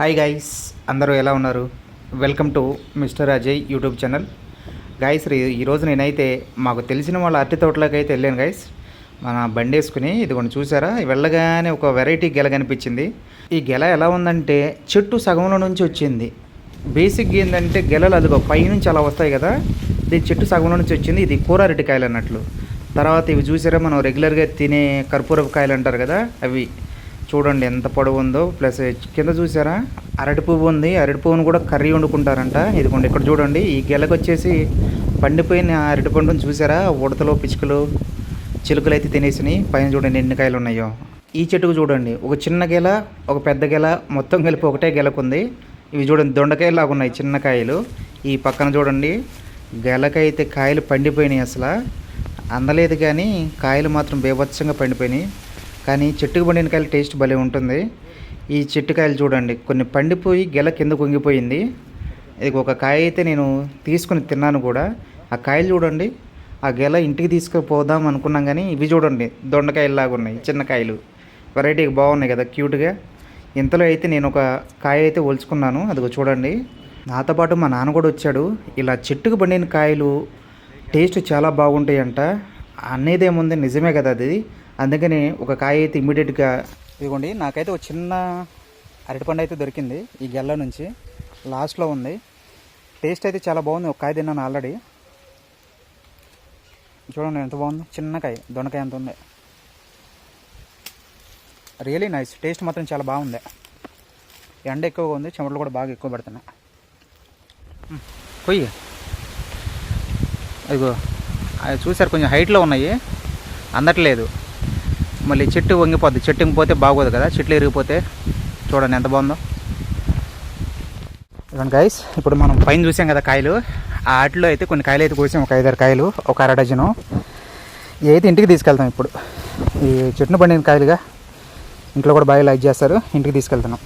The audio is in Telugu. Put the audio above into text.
హాయ్ గైస్ అందరూ ఎలా ఉన్నారు? Welcome to mister Ajay YouTube channel guys రీ- ఈరోజు నేనైతే మాకు తెలిసిన వాళ్ళ అరటి తోటలోకి అయితే వెళ్ళాను గైస్ మన బండి వేసుకుని ఇదిగోండి చూసారా? వెళ్ళగానే ఒక వెరైటీ గెల కనిపించింది. ఈ గెల ఎలా ఉందంటే చెట్టు సగంలో నుంచి వచ్చింది. బేసిక్ ఏంటంటే గెలలు అదిగో పైనుంచి అలా వస్తాయి కదా? ఇది చెట్టు సగంలో నుంచి వచ్చింది. ఇది కూర అరటికాయలు అన్నట్లు. తర్వాత ఇవి చూసారా? మనం రెగ్యులర్గా తినే కర్పూరపు కాయలు అంటారు కదా? అవి. చూడండి ఎంత పొడవు ఉందో ప్లస్ కింద చూసారా? అరటి పువ్వు ఉంది. అరటి పువ్వును కూడా కర్రీ వండుకుంటారంట. ఇదిగోండి ఇక్కడ చూడండి. ఈ గెలకు వచ్చేసి పండిపోయిన అరటి పండును చూసారా? ఉడతలు పిచ్చుకలు చిలుకలు అయితే తినేసినాయి. పైన చూడండి ఎన్ని కాయలు ఉన్నాయో. ఈ చెట్టుకు చూడండి. ఒక చిన్న గెల ఒక పెద్ద గెల మొత్తం కలిపి ఒకటే గెలకుంది. ఇవి చూడండి దొండకాయలు లాగా ఉన్నాయి చిన్న కాయలు. ఈ పక్కన చూడండి గెలకైతే కాయలు పండిపోయినాయి అసలు. అందలేదు కానీ కాయలు మాత్రం బేభత్సంగా పండిపోయినాయి. కానీ చెట్టుకు పండిన కాయలు టేస్ట్ భలే ఉంటుంది. ఈ చెట్టు కాయలు చూడండి కొన్ని పండిపోయి గెల కింద కొంగిపోయింది. ఇది ఒక కాయ అయితే నేను తీసుకుని తిన్నాను కూడా. ఆ కాయలు చూడండి ఆ గెల ఇంటికి తీసుకుపోదాం అనుకున్నాం కానీ ఇవి చూడండి దొండకాయలు ఉన్నాయి చిన్న కాయలు. వెరైటీగా బాగున్నాయి కదా క్యూట్గా ఇంతలో అయితే నేను ఒక కాయ అయితే ఒలుచుకున్నాను అదిగో చూడండి. నాతో పాటు మా నాన్న కూడా వచ్చాడు. ఇలా చెట్టుకు పండిన కాయలు టేస్ట్ చాలా బాగుంటాయి అంట అనేదేముంది? నిజమే కదా అది? అందుకని ఒక కాయ అయితే ఇమీడియట్గా ఇదిగోండి నాకైతే ఒక చిన్న అరటిపండు అయితే దొరికింది ఈ గెల్ల నుంచి. లాస్ట్లో ఉంది. టేస్ట్ అయితే చాలా బాగుంది. ఒక కాయ తిన్నాను ఆల్రెడీ. చూడండి ఎంత బాగుంది. చిన్న కాయ దొండకాయ ఎంత ఉంది. రియలీ నైస్ టేస్ట్ మాత్రం చాలా బాగుంది. ఎండ ఎక్కువగా ఉంది. చెమటలు కూడా బాగా ఎక్కువ పడుతున్నాయి. మ్, కొయ్యి. అదిగో అది చూసారు కొంచెం హైట్లో ఉన్నాయి. అందట్లేదు. మళ్ళీ చెట్టు వంగిపోద్ది. చెట్టు వంగిపోతే బాగోదు కదా. చెట్లు ఇరిగిపోతే చూడండి ఎంత బాగుందో. ఇదిగోండి గైస్ ఇప్పుడు మనం పైన చూసాం కదా కాయలు. ఆ ఆటలో అయితే కొన్ని కాయలు అయితే కోసాం. ఒక ఐదారు కాయలు ఒక అర డజను. ఇవి అయితే ఇంటికి తీసుకెళ్తాం ఇప్పుడు. ఈ చెట్టును పండిన కాయలుగా ఇంట్లో కూడా బాగా లైక్ చేస్తారు. ఇంటికి తీసుకెళ్తున్నాం.